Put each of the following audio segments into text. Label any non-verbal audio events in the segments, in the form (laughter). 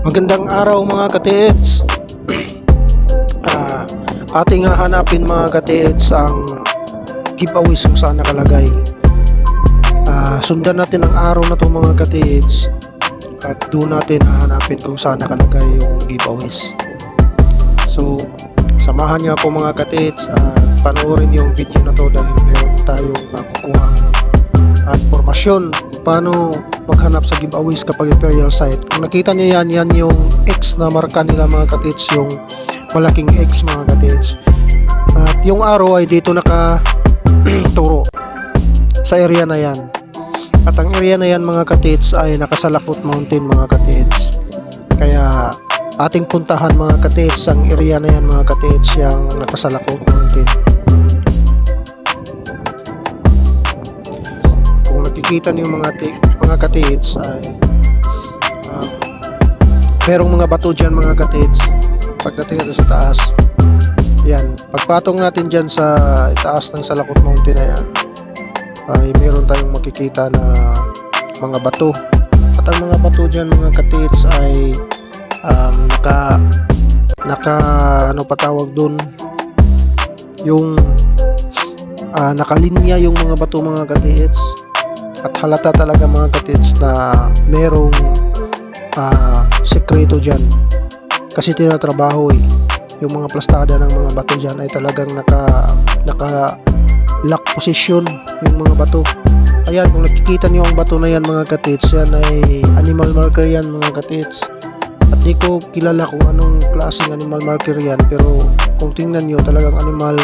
Magandang araw mga katiits. Ah, ating hahanapin mga katiits ang giveaways kung saan nakalagay. Ah, sundan natin ang araw na to mga katiits at doon natin hahanapin kung saan nakalagay yung giveaways. So, samahan niyo ako mga katiits at panoorin yung video na to dahil meron tayong makukuha at informasyon paano maghanap sa giveaways kapag Imperial site. Kung nakita niyo yan, yan yung X na marka nila mga katits, yung malaking X mga katits. At yung arrow ay dito naka turo (clears throat) sa area na yan. At ang area na yan mga katits ay nakasalakot mountain mga katits. Kaya ating puntahan mga katits ang area na yan mga katits yung nakasalakot mountain. Kung nakikita niyo mga mga katits ay ah, merong mga bato dyan mga katits. Pagdating natin sa taas yan. Pagpatong natin dyan sa taas ng Salakot Mountain na yan ay meron tayong makikita na mga bato. At ang mga bato dyan mga katits ay um, naka naka ano pa tawag dun? Yung ah, nakalinya yung mga bato mga katits at halata talaga mga katits na merong ah, sekreto dyan. Kasi tinatrabaho eh. Yung mga plastada ng mga bato dyan ay talagang naka naka lock position yung mga bato. Ayan kung nakikita niyo ang bato na yan mga katits yan ay animal marker yan mga katits at di ko kilala kung anong klaseng animal marker yan pero kung tingnan nyo talagang animal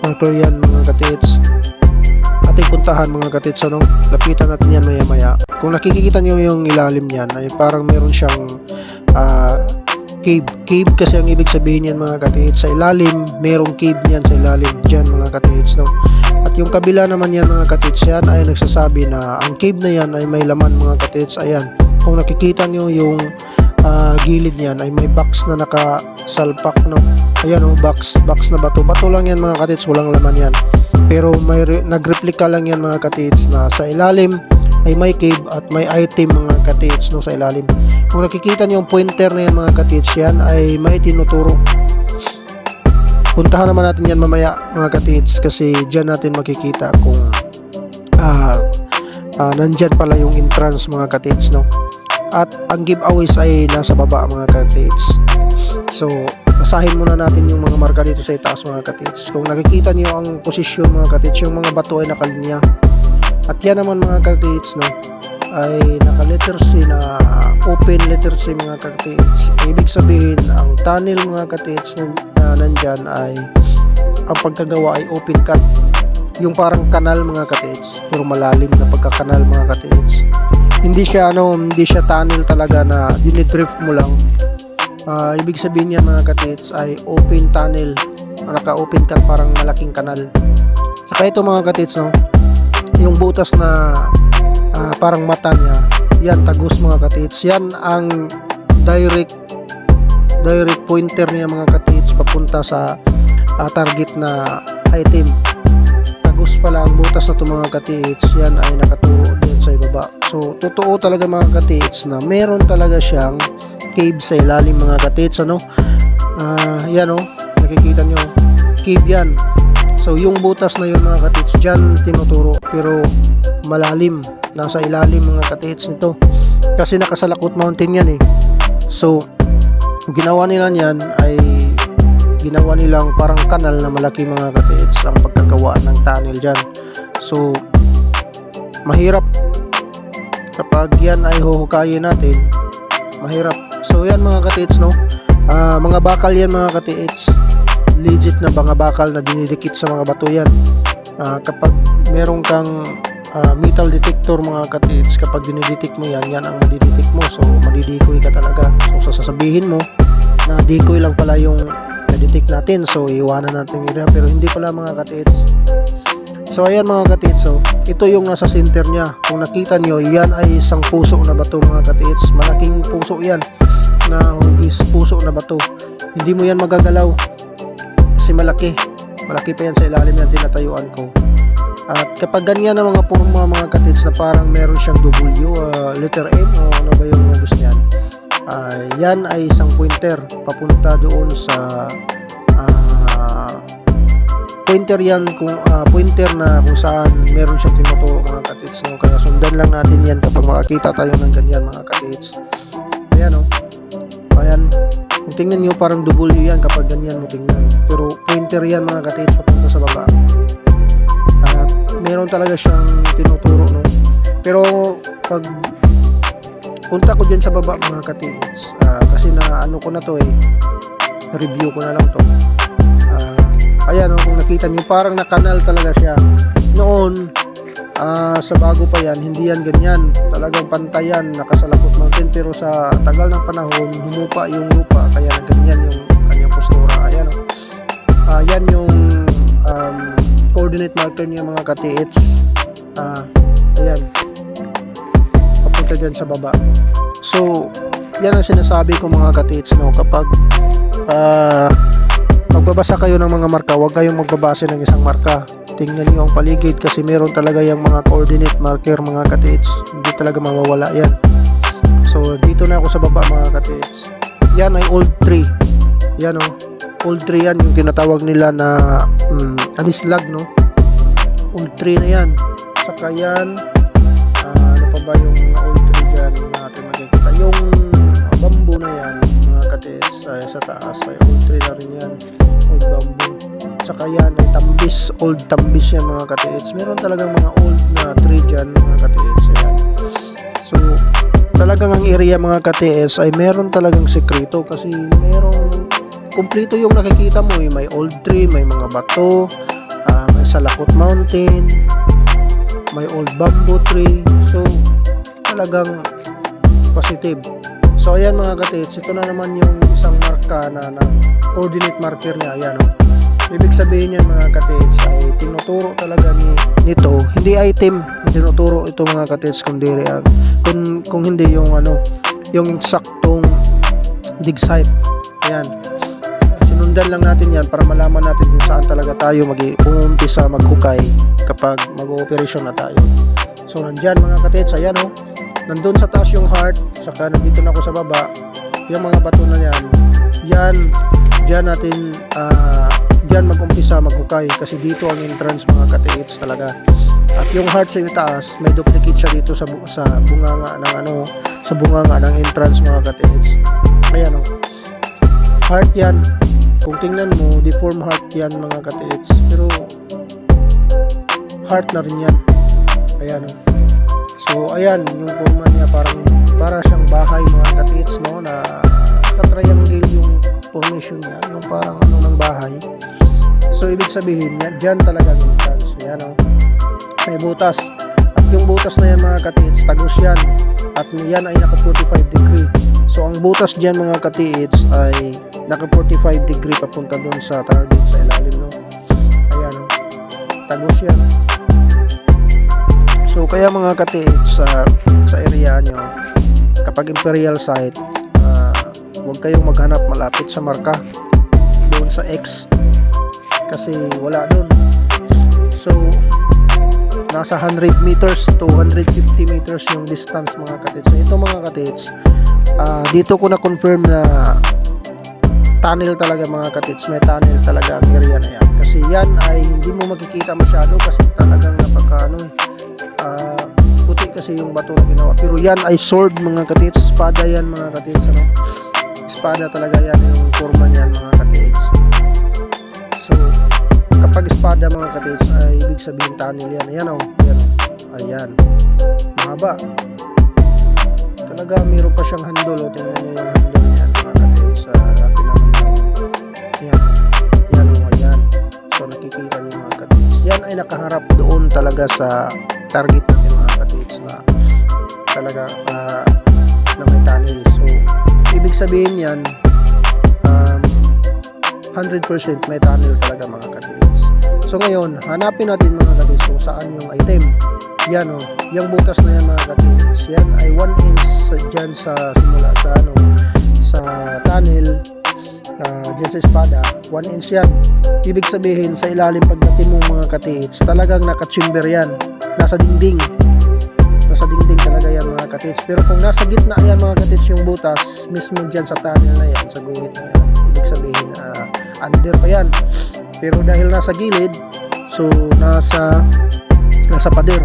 marker yan mga katits ating puntahan mga katits ano lapitan natin yan maya maya kung nakikita nyo yung ilalim niyan ay parang meron siyang ah, cave. Cave kasi ang ibig sabihin yan mga katits sa ilalim merong cave niyan sa ilalim dyan mga katits no? At yung kabila naman yan mga katits yan ay nagsasabi na ang cave na yan ay may laman mga katits ayan kung nakikita nyo yung ah, gilid niyan ay may box na nakasalpak no ayan oh box box na bato. Bato lang yan mga katits walang laman yan. Pero may re- nagreplika lang yan mga katits na sa ilalim ay may cave at may item mga katits no sa ilalim. Kung nakikita niyo yung pointer na yan mga katits yan ay may tinuturo. Puntahan naman natin yan mamaya mga katits kasi dyan natin makikita kung ah ah, nandyan pala yung entrance mga katits no at ang giveaways ay nasa baba mga katits so basahin muna natin yung mga marka dito sa itaas mga katits kung nakikita niyo ang posisyon mga katits yung mga bato ay nakalinya. At yan naman mga katits no ay naka letter C na open letter C mga katits ibig sabihin ang tunnel mga katits na, na nandyan ay ang pagkagawa ay open cut. Yung parang kanal mga katits pero malalim na pagkakanal mga katits hindi siya ano hindi siya tunnel talaga na dinidrift mo lang. Ah, ibig sabihin yan mga katits ay open tunnel. Naka open cut parang malaking kanal. Saka ito mga katits no? Yung butas na ah, parang mata niya. Yan tagus mga katits. Yan ang direct direct pointer niya mga katits papunta sa ah, target na item. Tagus pala ang butas na to mga katits. Yan ay ibaba so totoo talaga mga katits na meron talaga siyang cave sa ilalim mga katits ano? Ah yan oh. Nakikita nyo cave yan. So yung butas na yun mga katits dyan tinuturo pero malalim. Nasa ilalim mga katits nito. Kasi nakasalakot mountain yan eh. So ginawa nila yan ay ginawa nilang parang kanal na malaki mga katits ang pagkagawa ng tunnel dyan. So mahirap kapag yan ay huhukayin natin. Mahirap. So yan mga katits no? Ah, mga bakal yan mga katits. Legit na mga bakal na dinidikit sa mga bato yan. Ah, kapag meron kang ah, metal detector mga katits kapag dinidetect mo yan yan ang madidetect mo. So madidikoy ka talaga. So sasabihin mo na decoy lang pala yung na-detect natin. So iwanan natin yun. Pero hindi pala mga katits So ayan mga katits, so ito yung nasa center niya. Kung nakita nyo, yan ay isang puso na bato mga katits. Malaking puso yan na is puso na bato. Hindi mo yan magagalaw kasi malaki. Malaki pa yan sa ilalim yan tinatayuan ko. At kapag ganyan ang mga forma mga katits na parang meron siyang W, uh, letter M o ano ba yung gusto niyan. Ah, yan ay isang pointer papunta doon sa ah, pointer yan kung ah, pointer na kung saan meron siyang tinuturo mga katits no? kaya sundan lang natin yan kapag makakita tayo ng ganyan mga katits. Ayan o ayan. Kung tingnan nyo parang W yan kapag ganyan mo tingnan. Pero pointer yan mga katits papunta sa baba. At meron talaga siyang tinuturo no? Pero pag punta ko dyan sa baba mga katits ah, kasi na ano ko na to eh. Review ko na lang to nakita niyo parang nakanal talaga siya. Noon ah, sa bago pa yan hindi yan ganyan. Talagang pantayan nakasalakot mountain pero sa tagal ng panahon humupa yung lupa kaya ganyan yung kanyang postura. Ayan. Ah, yan yung um, coordinate marker niya mga katiits. Ah, ayan. Papunta dyan sa baba. So yan ang sinasabi ko mga katiits no? Kapag ah, magbabasa kayo ng mga marka. Huwag kayong magbabase ng isang marka. Tingnan nyo ang paligid kasi meron talaga yung mga coordinate marker mga katiits hindi talaga mawawala yan. So dito na ako sa baba mga katiits yan ay old tree. Yan o old tree yan yung tinatawag nila na mm, anislag no? Old tree na yan. Saka yan ah, ano pa ba yung yan ay tambis old tambis yan mga katiits meron talagang mga old na tree dyan mga katiits ayan. So talagang ang area mga katiits ay meron talagang sekreto kasi merong kumpleto yung nakikita mo eh. may old tree may mga bato ah, may salakot mountain may old bamboo tree. So talagang positive. So ayan mga katiits ito na naman yung isang marka na, na coordinate marker niya. Ayan oh. Ibig sabihin niya mga katiits ay tinuturo talaga ni nito. Hindi item tinuturo ito mga katiits kundi ang kung, kung hindi yung ano yung eksaktong dig site. Ayan. Sinundan lang natin yan para malaman natin kung saan talaga tayo mag-uumpisa maghukay kapag mag-ooperasyon na tayo. So nandyan mga katiits ayan oh. Nandun sa taas yung heart saka nandito na ako sa baba. Yung mga bato na yan yan dyan natin ah, dyan mag-umpisa maghukay kasi dito ang entrance mga katiits talaga. At yung heart sa taas may duplicate siya dito sa, bu- sa bunganga ng ano sa bunganga ng entrance mga katiits ayan o heart yan. Kung tingnan mo deform heart yan mga katiits pero heart na rin yan. Ayan o so ayan yung forma niya parang para siyang bahay mga katiits no na katriangle yung formation niya yung parang ano ng bahay so ibig sabihin yan dyan talaga ang entrance. Ayan o may butas. At yung butas na yan mga katiits tagos yan. At yan ay naka 45 degree. So ang butas dyan mga katiits ay naka 45 degree papunta doon sa target sa ilalim no? Ayan o tagos yan. So kaya mga katiits sa sa area nyo kapag imperial site ah, huwag kayong maghanap malapit sa marka doon sa X kasi wala doon so nasa 100 meters to 150 meters yung distance mga katits. So ito mga katits, ah, dito ko na confirm na tunnel talaga mga katits. May tunnel talaga ang area na yan. Kasi yan ay hindi mo makikita masyado kasi talagang napaka ano eh, ah, puti kasi yung bato na ginawa. Pero yan ay sword mga katits. Espada yan mga katits. Ano? Espada talaga yan yung forma niyan mga katits. Kapag espada mga katits ay ibig sabihin tunnel yan. Ayan o. Ayan o. Ayan. Mahaba. Talaga mayroon pa siyang handle o. Tingnan nyo yung handle niyan mga katits. Uh, laki naman yung yan. Yan o. Ayan. So nakikita nyo mga katits. Yan ay nakaharap doon talaga sa target natin mga katits na talaga ah, na may tunnel. So ibig sabihin yan 100% may tunnel talaga mga katiits. So ngayon, hanapin natin mga katiits kung saan yung item. Yan o, yung butas na yan mga katiits. Yan ay 1 inch dyan sa simula sa ano, sa tunnel, uh, dyan sa espada, 1 inch yan. Ibig sabihin, sa ilalim pagdating mo mga katiits, talagang nakachimber yan. Nasa dingding. Nasa dingding talaga yan mga katits. Pero kung nasa gitna yan mga katits yung butas, mismo dyan sa tunnel na yan, sa guhit na yan, ibig sabihin ah, under pa yan. Pero dahil nasa gilid, so nasa nasa pader.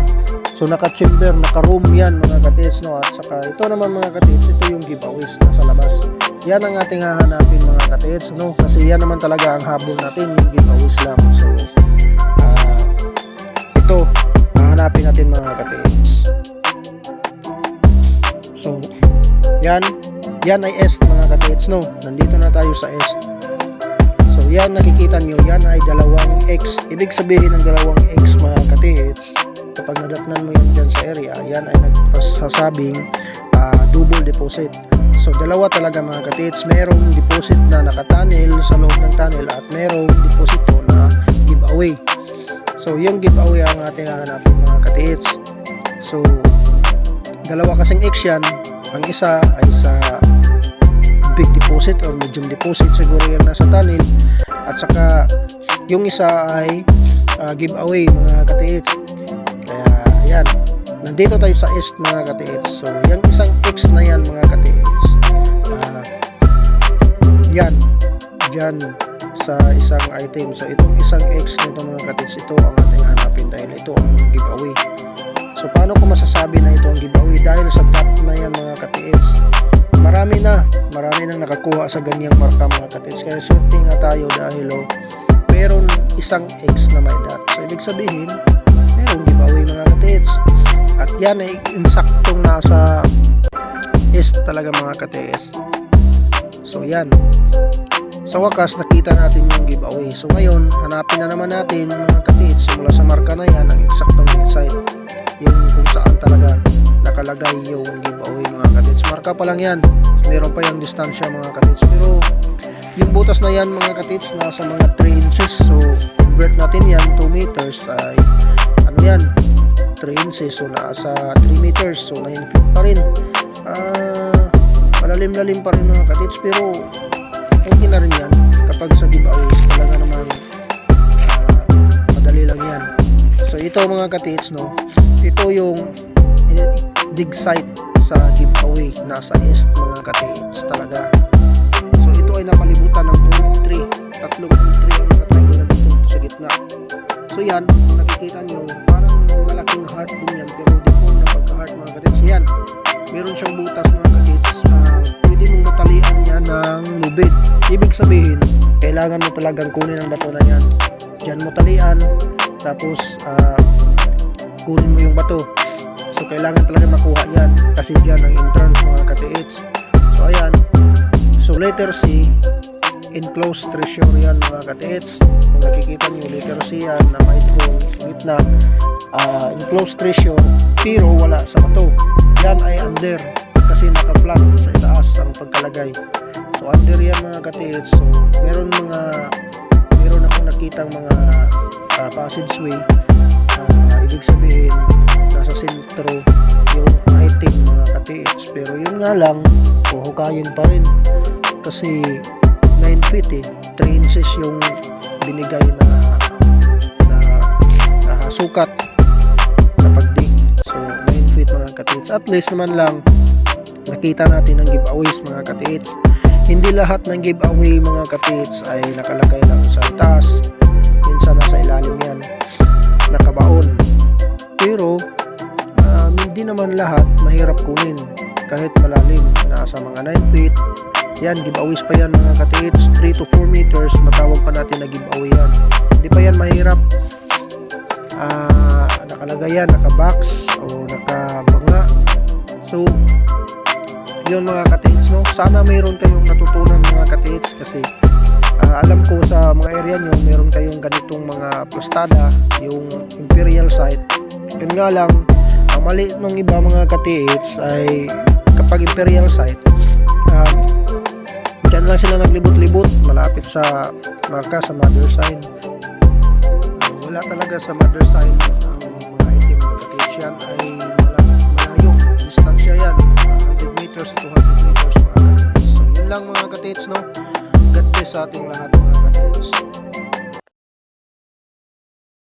So naka-chamber, naka-room yan mga katits no at saka ito naman mga katits, ito yung giveaways nasa labas. Yan ang ating hahanapin mga katits no kasi yan naman talaga ang habol natin yung giveaways lang. So ah, ito hahanapin natin mga katits. So yan yan ay est mga katits no. Nandito na tayo sa est. Yan nakikita nyo, yan ay dalawang X. Ibig sabihin ng dalawang X mga katits, kapag nadatnan mo yan dyan sa area, yan ay nagsasabing ah, double deposit. So dalawa talaga mga katits, merong deposit na nakatunnel sa loob ng tunnel at merong deposito na giveaway. So yung giveaway ang ating hahanapin mga katits. So dalawa kasing X yan, ang isa ay sa big deposit or medium deposit siguro yan nasa tunnel at saka yung isa ay ah, giveaway mga katiits. Kaya yan. Nandito tayo sa east mga katiits. So yung isang X na yan mga katiits. Ah, yan. Dyan sa isang item. So itong isang X nito mga katiits ito ang ating hanapin dahil ito ang giveaway so paano ko masasabi na ito ang giveaway? Dahil sa top na yan mga katiits marami na. Marami nang nakakuha sa ganyang marka mga katits kaya swerte nga tayo dahil oh, meron isang X na may dot. So ibig sabihin merong giveaway mga katits at yan ay insaktong nasa east talaga mga katits so yan. Sa wakas nakita natin yung giveaway. So ngayon hanapin na naman natin mga katits mula sa marka na yan ang eksaktong site yung kung saan talaga nakalagay yung giveaway mga katits. Marka pa lang yan meron pa yung distansya mga katits. Pero yung butas na yan mga katits nasa mga 3 inches. So convert natin yan 2 meters ay ano yan? 3 inches. So nasa 3 meters. So 9 feet pa rin. Ah malalim-lalim pa rin mga katits. Pero okay na rin yan. Kapag sa giveaways talaga naman ah, madali lang yan. So ito mga katits no ito yung eh, dig site sa giveaway. Nasa east mga katits talaga. So ito ay napalibutan ng tulong tree tatlong tree ang nakatayo na dito sa gitna. So yan. Nakikita nyo parang malaking heart din yan. Pero di po na pagka heart mga katits yan. Meron siyang butas mga katits ah, pwede mong matalian yan ng lubid. Ibig sabihin kailangan mo talagang kunin ang bato na yan. Dyan mo talian. Tapos ah, kunin mo yung bato So kailangan talaga makuha yan kasi dyan ang entrance mga katiits. So ayan. So letter C enclosed treasure yan mga katiits. Kung nakikita nyo letter C yan na may hole sa gitna. ah, enclosed treasure pero wala sa bato. Yan ay under kasi naka-flat sa itaas ang pagkalagay. So under yan mga katiits. So meron mga meron akong nakitang mga ah, passageway Ah, ibig sabihin nasa sentro yung item mga katiits pero yun nga lang huhukayin pa rin. Kasi 9 feet eh. 3 inches yung binigay na na, na sukat sa pagdig so 9 feet mga katiits at least naman lang nakita natin ang giveaways mga katiits hindi lahat ng giveaway mga katiits ay nakalagay lang sa taas. Minsan nasa ilalim yan nakabaon. Pero, um, hindi naman lahat mahirap kunin. Kahit malalim, nasa mga 9 feet. Yan, giveaways pa yan mga katiits. 3 to 4 meters, matawag pa natin na giveaway yan. Hindi pa yan mahirap. Ah, nakalagay yan, nakabox o nakabanga. So, yun mga katiits, no? Sana mayroon kayong natutunan mga katiits kasi uh, alam ko sa mga area nyo meron kayong ganitong mga plastada yung imperial site. Yun nga lang ang maliit ng iba mga katiits ay kapag imperial site uh, dyan lang sila naglibot-libot malapit sa marka sa mother sign uh, ah, wala talaga sa mother sign ang mga itim mga katiits yan ay malayo distansya yan 100 meters 200 meters mga lang mga katiits no? sa ating lahat.